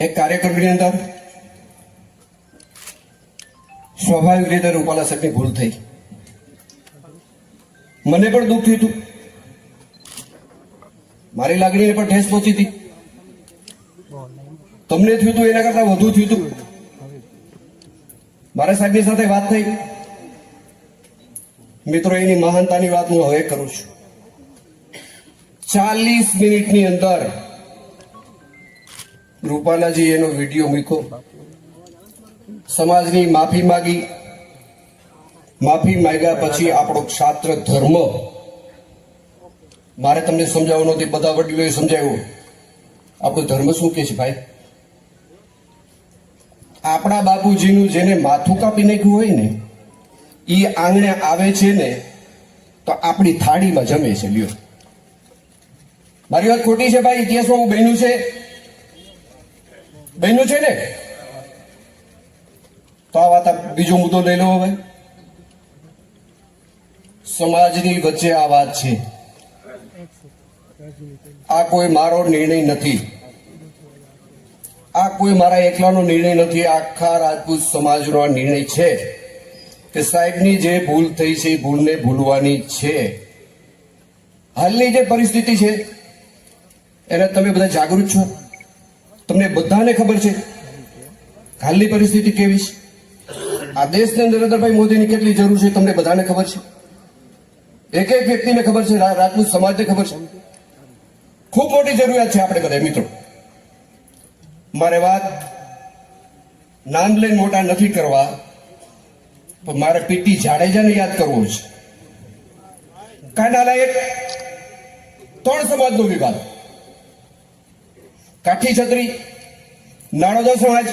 એક કાર્યક્રમની અંદર સ્વાભાવિક રીતે રૂપાલા સાહેબની ભૂલ થઈ. મને પણ દુઃખ થયું મારી લાગણીને પણ ઠેસ પહોંચી હતી. તમને થયું હતું, એના કરતા વધુ થયું હતું. મારા સાહેબની સાથે વાત થઈ. મિત્રો, એની મહાનતાની વાત હું હવે કરું છું. ચાલીસ મિનિટની અંદર રૂપાલાજી એનો વીડિયો મૂક્યો. સમાજની માફી માગી. માફી માંગ્યા પછી આપણો ક્ષાત્ર ધર્મ. મારે તમને સમજાવવાનો નથી, બધા વડીલોએ સમજાવ્યું. આપણો ધર્મ શું કે છે ભાઈ? આપણા બાપુજીનું જેને માથું કાપી નાખ્યું હોય ને, એ આંગણે આવે છે ને, તો આપણી થાળીમાં જમે છે, લ્યો. મારી વાત ખોટી છે ભાઈ? ઇતિહાસમાં હું બન્યું છે? બન્યું છે ને? તો આ વાત બીજો મુદ્દો લઈ લો હવે. સમાજની વચ્ચે આ વાત છે. આ કોઈ મારો નિર્ણય નથી. આ કોઈ મારા એકલાનો નિર્ણય નથી. આખા રાજપૂત સમાજનો આ નિર્ણય છે કે સાહેબની જે ભૂલ થઈ છે એ ભૂલને ભૂલવાની છે. હાલની જે પરિસ્થિતિ છે, એને તમે બધા જાગૃત છો? તમને બધાને ખબર છે? હાલની પરિસ્થિતિ કેવી છે? આ દેશને નરેન્દ્રભાઈ મોદીની કેટલી જરૂર છે તમને બધાને ખબર છે? એક એક વ્યક્તિને ખબર છે રાજપૂત સમાજને ખબર છે? ખૂબ મોટી જરૂરિયાત છે આપણે બધા મિત્રો. મારે વાત નામ લઈને મોટા નથી કરવા, પણ મારે પીટી જાડેજાને યાદ કરવો છે. કાંડાલાયક ત્રણ સમાજનો વિવાદ કાઠી છત્રી, નાણોદો સમાજ,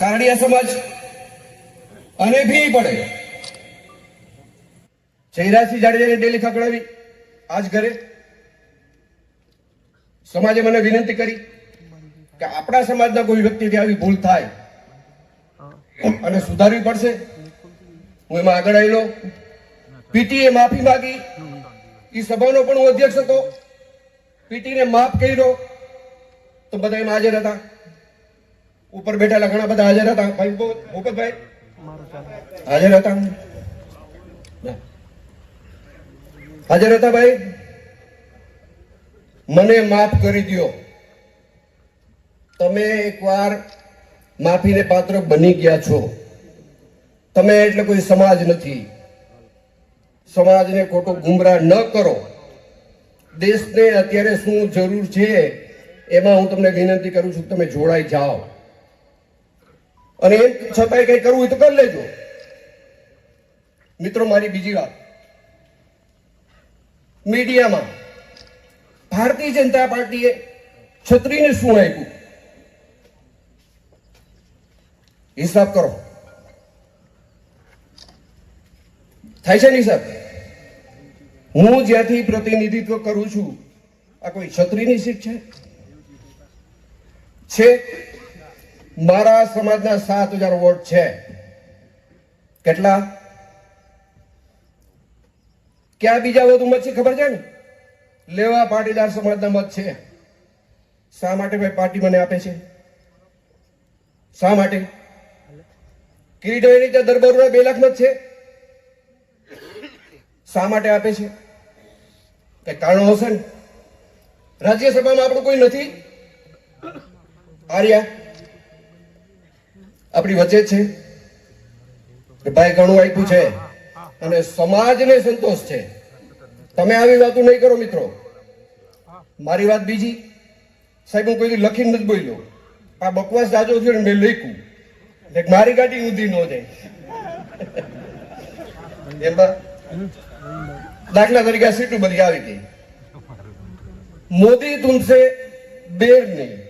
કારડિયા સમાજ, અને ભી પડે. જયરાજસિંહ જાડેજાને ડેલી ખકડાવી આજ ઘરે. સમાજે મને વિનંતી કરી કે આપણા સમાજના કોઈ વ્યક્તિથી આવી ભૂલ થાય, અને સુધારવી પડશે. હું એમાં આગળ આવેલો. પીટીએ માફી માંગી. એ સભાનો પણ હું અધ્યક્ષ હતો. પીટીને માફ કર્યો. તો બધા એમાં હાજર હતા. ઉપર બેઠેલા ઘણા બધા હાજર હતા. ભાઈ ભૂ- હાજર હતા. હાજર હતા ભાઈ. મને માફ કરી દ્યો. તમે એકવાર માફીને પાત્ર બની ગયા છો. તમે એટલે કોઈ સમાજ નથી. સમાજને ખોટો ગુમરાહ ન કરો. દેશને અત્યારે શું જરૂર છે, એમાં હું તમને વિનંતી કરું છું, તમે જોડાઈ જાઓ. અને એમ છતાંય કંઈ કરવું હોય તો કરી લેજો. મિત્રો, મારી બીજી વાત. મીડિયામાં ભારતીય જનતા પાર્ટીએ છત્રીને શું આપ્યું? હિસાબ કરો. થાય છે ને હિસાબ? હું જ્યાંથી પ્રતિનિધિત્વ કરું છું, આ કોઈ છત્રીની સીટ છે? છે. મારા સમાજના સાત હજાર વોટ છે. કેટલા? ક્યાં બીજા વધુ મત છે ખબર છે ને? લેવા પાટીદાર સમાજના મત છે. શા માટે ભાઈ પાર્ટી મને આપે છે? શા માટે? કિરીટભાઈની ત્યાં દરબારના બે લાખ મત છે. શા માટે આપે છે? કે કારણો હશે ને? રાજ્યસભામાં આપણું કોઈ નથી? આર્યા, આપણી વચ્ચે છે. કે ભાઈ ઘણું આપ્યું છે અને સમાજને સંતોષ છે. તમે આવી વાતો નહીં કરો મિત્રો. મારી વાત બીજી. સાહેબ, હું કોઈ લખીને નથી બોલ્યો. આ બકવાસ જાજો છે ને મેં લખ્યું. એટલે મારી ગાડી ઊંધી ન જાય. એમાં દાખલા તરીકે આ સીટું બધી આવી ગઈ. મોદી તુમસે બેર નહીં.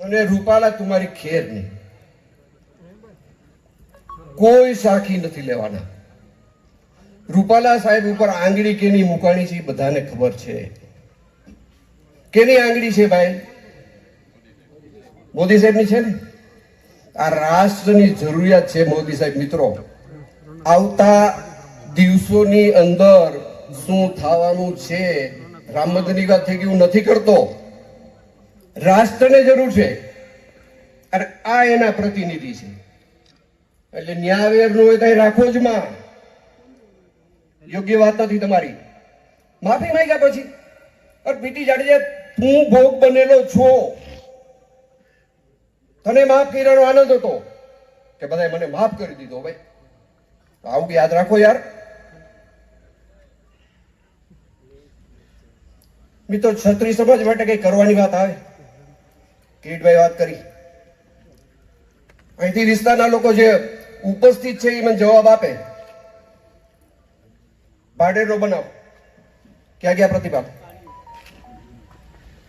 અને રૂપાલા તમારી ખેર નહીં. કોઈ સાખી નથી લેવાના. રૂપાલા સાહેબ ઉપર આંગળી કેની મુકાણી છે બધાને ખબર છે. કેની આંગળી છે ભાઈ? મોદી સાહેબની છે ને? આ રાષ્ટ્રની જરૂરિયાત છે મોદી સાહેબ, મિત્રો. આવતા દિવસોની અંદર શું થવાનું છે? રામ મંદિરની વાત થઈ ગયું નથી કરતો. રાષ્ટ્રને જરૂર છે. અને આ એના પ્રતિનિધિ છે. એટલે ન્યાવેરનું એ તો રાખો જ માં. યોગ્ય વાત નથી તમારી. માફી માંગ્યા પછી. અરે, પીટી જાડેજા તું ભોગ બનેલો છો. તને માફ કર્યાનો આનંદ હતો. કે બધાએ મને માફ કરી દીધો, ભાઈ. આવું યાદ રાખો યાર. મિત્રો છત્રી સમાજ માટે કઈ કરવાની વાત આવે. કિરીટભાઈ વાત કરી. અહીંથી વિસ્તારના લોકો જે ઉપસ્થિત છે એ મને જવાબ આપે. ભાડેરો બનાવ. ક્યાં ગયા પ્રતિભા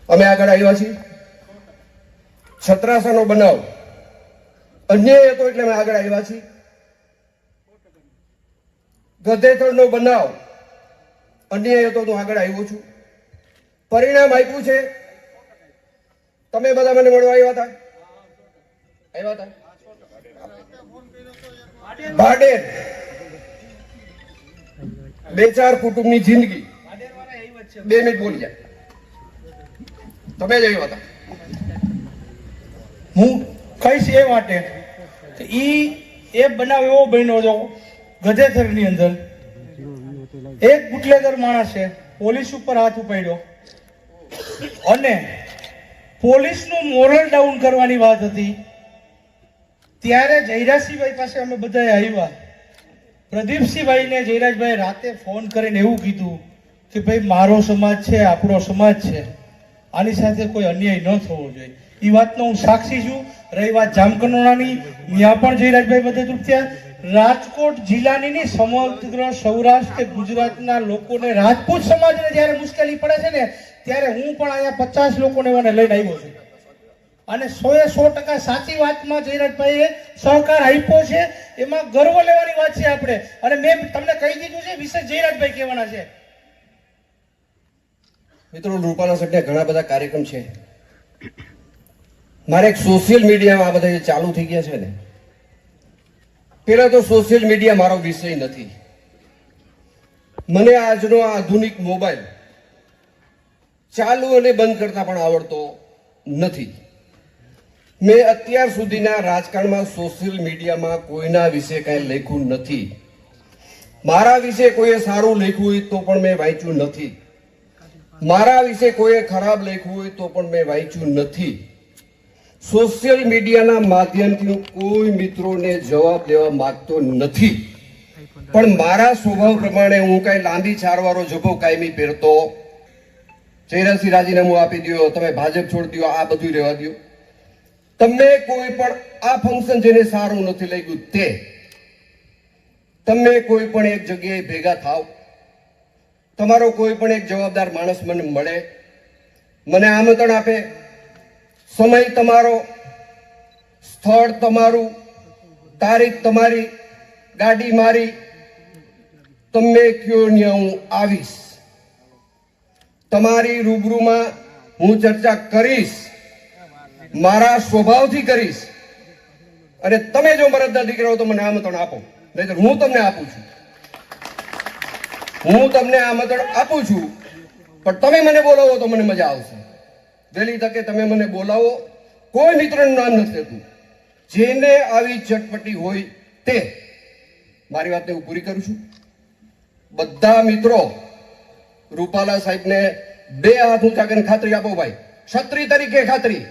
અમે આગળ આવ્યા છીએ. છત્રાસાનો બનાવ. અન્યાય હતો એટલે અમે આગળ આવ્યા છીએ. ગધેથળનો બનાવ. અન્યાય હતો તો આગળ આવ્યો છું. પરિણામ આપ્યું છે. તમે બધા મને મળવા આવ્યા હતા? આવ્યા હતા? ભાડેર બે ચાર કુટુંબની જિંદગી. બે મિનિટ બોલી જાય તમે જ આવ્યા હતા. હું કહીશ એ માટે ઈ એ બનાવ એવો બન્યો હતો ગધેથરની અંદર. એક બુટલેગર માણસે પોલીસ ઉપર હાથ ઉપાડ્યો. અને પોલીસનું મોરલ ડાઉન કરવાની વાત હતી. ત્યારે જયરાજસિંહભાઈ પાસે અમે બધા આવ્યા. પ્રદીપસિંહભાઈને જયરાજભાઈ રાતે ફોન કરીને એવું કીધું કે ભાઈ, મારો સમાજ છે, આપણો સમાજ છે. આની સાથે કોઈ અન્યાય ન થવો જોઈએ. એ વાતનો હું સાક્ષી છું. રહી વાત જામકનોળાની ત્યાં પણ જયરાજભાઈ મદદરૂપ થયા. રાજકોટ જિલ્લાની નહીં સમગ્ર સૌરાષ્ટ્ર કે ગુજરાતના લોકોને રાજપૂત સમાજને જ્યારે મુશ્કેલી પડે છે ને ત્યારે હું પણ અહીંયા પચાસ લોકોને મને લઈને આવ્યો છું. અને સો એ સો ટકા સાચી વાતમાં જયરાજભાઈએ સહકાર આપ્યો છે. એમાં ગર્વ લેવાની વાત છે આપણે. અને મેં તમને કહી દીધું છે, વિશે જયરાજભાઈ કહેવાના છે. મિત્રો રૂપાલા સટને ઘણા બધા કાર્યક્રમ છે. મારે એક સોશિયલ મીડિયામાં આ બધા જે ચાલુ થઈ ગયા છે ને, પેલા તો સોશિયલ મીડિયા મારો વિષય નથી. મને આજનો આ આધુનિક મોબાઈલ ચાલુ અને બંધ કરતા પણ આવડતો નથી. મેં અત્યાર સુધીના રાજકારણમાં સોશિયલ મીડિયામાં કોઈના વિશે કાંઈ લખ્યું નથી. મારા વિશે કોઈએ સારું લખ્યું હોય તો પણ મેં વાંચ્યું નથી. મારા વિશે કોઈએ ખરાબ લખ્યું હોય તો પણ મેં વાંચ્યું નથી. સોશિયલ મીડિયાના માધ્યમથી કોઈ મિત્રોને જવાબ દેવા માંગતો નથી. પણ મારા સ્વભાવ પ્રમાણે હું કઈ લાંબી છારવારો જભો કાયમી પહેરતો ચૈરાસી રાજીનામું આપી દો તમે ભાજપ છોડી દો આ બધું રહેવા દો તમને કોઈ પણ આ ફંક્શન જેને સારું નથી લાગ્યું તે, તમે કોઈ પણ એક જગ્યાએ ભેગા થાવ, તમારો કોઈ પણ એક જવાબદાર માણસ મને મળે, મને આમંત્રણ આપે, સમય તમારો, સ્થળ તમારું, તારીખ તમારી, ગાડી મારી, તમે કયો હું આવીશ. તમારી રૂબરૂમાં હું ચર્ચા કરીશ, મારા સ્વભાવથી કરીશ. અને તમે જો મરદના દીકરા હો તો મને આમંત્રણ આપો. નહીં હું તમને આપું છું. હું તમને આમંત્રણ આપું છું. પણ તમે મને બોલાવો તો મને મજા આવશે. વહેલી તકે તમે મને બોલાવો. કોઈ મિત્રનું નામ નથી લેતું. જેને આવી ચટપટી હોય તે. મારી વાતને હું પૂરી કરું છું. બધા મિત્રો રૂપાલા સાહેબને બે હાથ ઊંચા કરીને ખાતરી આપો ભાઈ. ક્ષત્રિય તરીકે ખાતરી.